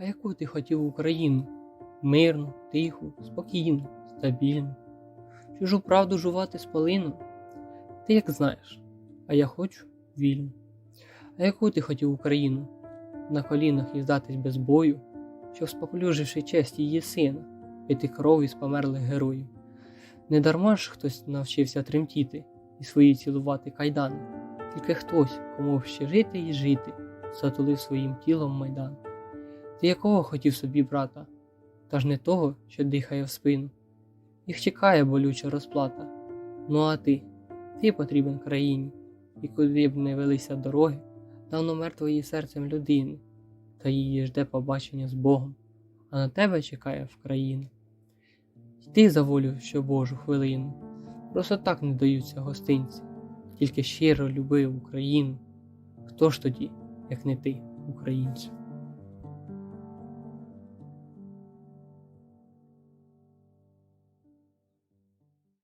А яку ти хотів Україну? Мирну, тиху, спокійну, стабільну. Чужу правду жувати з? Ти як знаєш, а я хочу вільну. А яку ти хотів Україну? На колінах їздатись без бою, щоб споплюживши честь її сина, пити кров із померлих героїв. Не дарма ж хтось навчився тремтіти і свої цілувати кайдани, тільки хтось, кому ще жити і жити, затулив своїм тілом майдан. Ти якого хотів собі брата, та ж не того, що дихає в спину. Їх чекає болюча розплата. Ну а ти, ти потрібен країні, і куди б не велися дороги, давно мертвої серцем людини, та її жде побачення з Богом, а на тебе чекає в країну. Йди за волю, що Божу хвилину, просто так не даються гостинці, тільки щиро любив Україну. Хто ж тоді, як не ти, українцю?